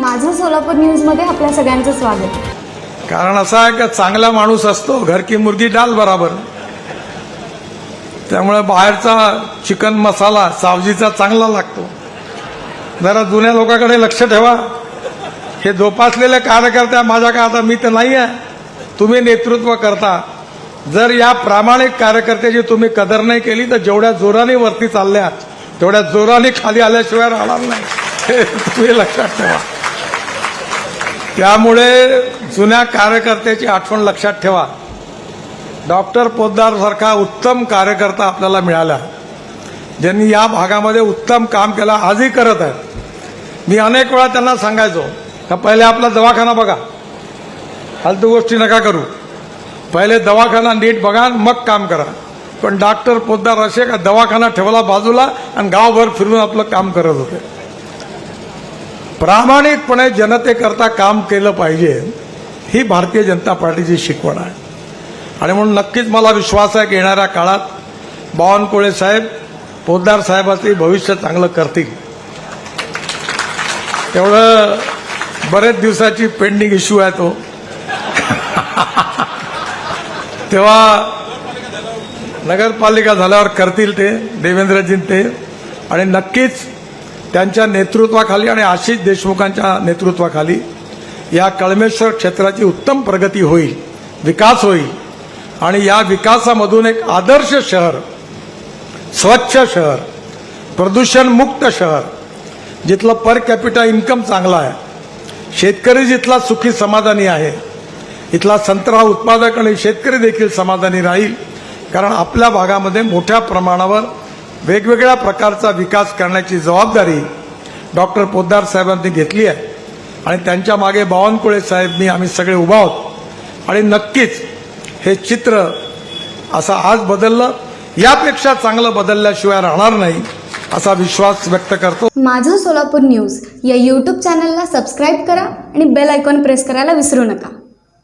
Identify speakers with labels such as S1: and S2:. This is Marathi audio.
S1: माझं सोलापूर न्यूजमध्ये आपल्या सगळ्यांचं स्वागत.
S2: कारण असं आहे का चांगला माणूस असतो घर की मुर्गी डाल बराबर. त्यामुळे बाहेरचा चिकन मसाला सावजीचा चांगला लागतो. जरा जुन्या लोकांकडे लक्ष ठेवा. हे जोपासलेले कार्यकर्ते माझ्या का आता मी तर नाही आहे. तुम्ही नेतृत्व करता. जर या प्रामाणिक कार्यकर्त्याची तुम्ही कदर नाही केली तर जेवढ्या जोराने वरती चालल्या तेवढ्या जोराने खाली आल्याशिवाय राहणार नाही. हे तुम्ही लक्षात ठेवा. त्यामुळे जुन्या कार्यकर्त्याची आठवण लक्षात ठेवा. डॉक्टर पोद्दार सारखा उत्तम कार्यकर्ता आपल्याला मिळाला. ज्यांनी या भागामध्ये उत्तम काम केलं आजही करत आहेत. मी अनेक वेळा त्यांना सांगायचो का पहिले आपला दवाखाना बघा. फालतू गोष्टी नका करू. पहिले दवाखाना नीट बघा आणि मग काम करा. पण डॉक्टर पोद्दार असे का दवाखाना ठेवला बाजूला आणि गावभर फिरून आपलं काम करत होते. प्रामाणिकपणे जनतेकरता काम केलं पाहिजे ही भारतीय जनता पार्टीची शिकवण आहे. आणि म्हणून नक्कीच मला विश्वास आहे की येणाऱ्या काळात बावनकुळे साहेब पोद्दार साहेबाचे भविष्य चांगलं करतील. तेवढं बरेच दिवसाची पेंडिंग इश्यू आहे तो. तेव्हा नगरपालिका झाल्यावर करतील ते देवेंद्रजीं ते आणि नक्कीच त्यांच्या नेतृत्वाखाली आणि आशिष देशमुखांच्या नेतृत्वाखाली या कळमेश्वर क्षेत्राची उत्तम प्रगती होईल विकास होईल. आणि या विकासामधून एक आदर्श शहर स्वच्छ शहर प्रदूषणमुक्त शहर जिथलं पर कॅपिटा इन्कम चांगला आहे शेतकरी जिथला सुखी समाधानी आहे इथला संत्रा उत्पादक आणि शेतकरी देखील समाधानी राहील कारण आपल्या भागामध्ये मोठ्या प्रमाणावर वेगवेगळ्या प्रकारचा विकास करण्याची जबाबदारी डॉक्टर पोद्दार साहेबांनी घेतली आहे. आणि त्यांच्या मागे बावनकुळे साहेबनी आम्ही सगळे उभा आहोत. आणि नक्कीच हे चित्र असं आज बदललं यापेक्षा चांगलं बदलल्याशिवाय राहणार नाही असा विश्वास व्यक्त करतो.
S1: माझं सोलापूर न्यूज या यूट्यूब चॅनलला सबस्क्राईब करा आणि बेल आयकॉन प्रेस करायला विसरू नका.